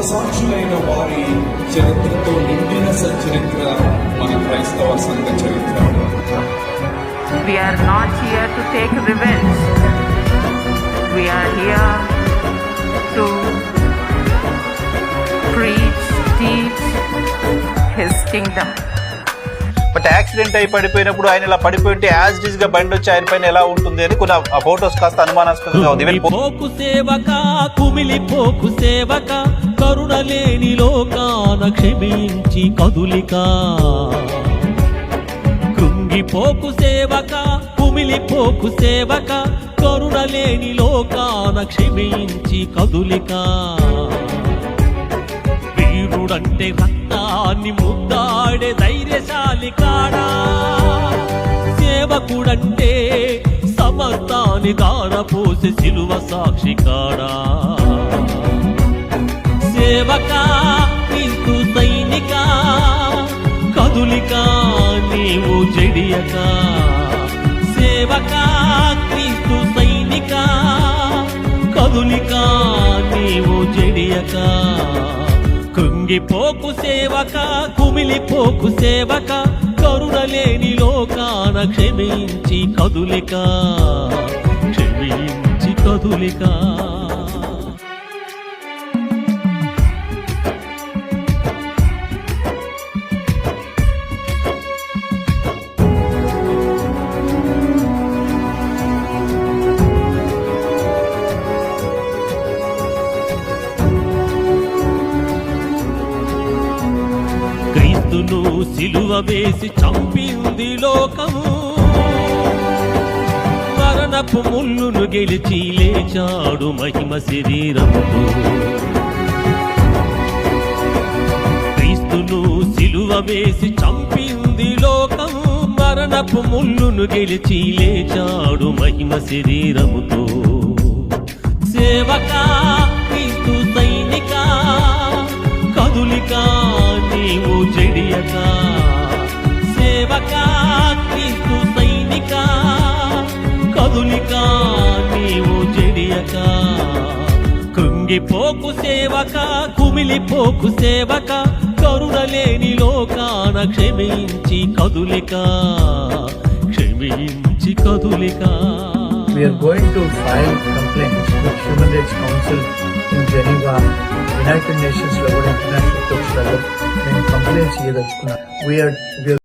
హతసాక్షులైన వారి చరిత్రతో నిండిన చరిత్ర మన క్రైస్తవ సంఘ చరిత్ర We are not here to take revenge. We are here to preach, teach His kingdom. But accident అయి పడిపోయినప్పుడు ఆయన ఇలా పడిపోయి ఉంటే యాజ్ డిజ్గా బండి వచ్చి ఆయన పైన ఎలా ఉంటుంది అని కొన్ని ఆ ఫోటోస్ కాస్త అనుమానాస్పదంగా ఉంది. పోకు సేవక కుమిలి పోకు సేవక కరుణ లేని లోకాన క్షమించి కదులిక. కృంగిపోకు సేవక కుమిలి పోకు సేవక కరుణ లేని లోకాన క్షమించి కదులిక. వీరుడంటే రక్తాన్ని ముద్దాడే ధైర్యశాలి కాడా? సేవకుడంటే సమస్తాన్ని దారపోసి సిలువ సాక్షి కాడా? సేవక క్రీస్తు సైనిక కదులిక నీవు జడియక? సేవక క్రీస్తు సైనిక కదులిక నీవు జడియక? కృంగిపోకు సేవక కుమిలిపోకు సేవక కరుణలేని లోకాన క్షమించి కదులిక క్షమించి కదులికా. క్రీస్తును సిలువ వేసి చంపింది లోకము. మరణపు ముళ్ళును గెలిచి లేచాడు మహిమ శరీరముతో క్రీస్తును సిలువ వేసి చంపింది లోకము. మరణపు ముళ్ళును గెలిచి లేచాడు మహిమ శరీరముతో. సేవకా క్రీస్తు సైనిక కదులికా కృంగిపోకు సేవక కుమిలిపోకు సేవక కరుణలేని లోకాన క్షమించి కదులిక క్షమించి కదులిక. We are going to file complaints with Human Rights Council in Geneva, United Nations level, కూడా ఇంటర్నేషనల్ కోర్ట్స్ మేము కంప్లైంట్స్ we are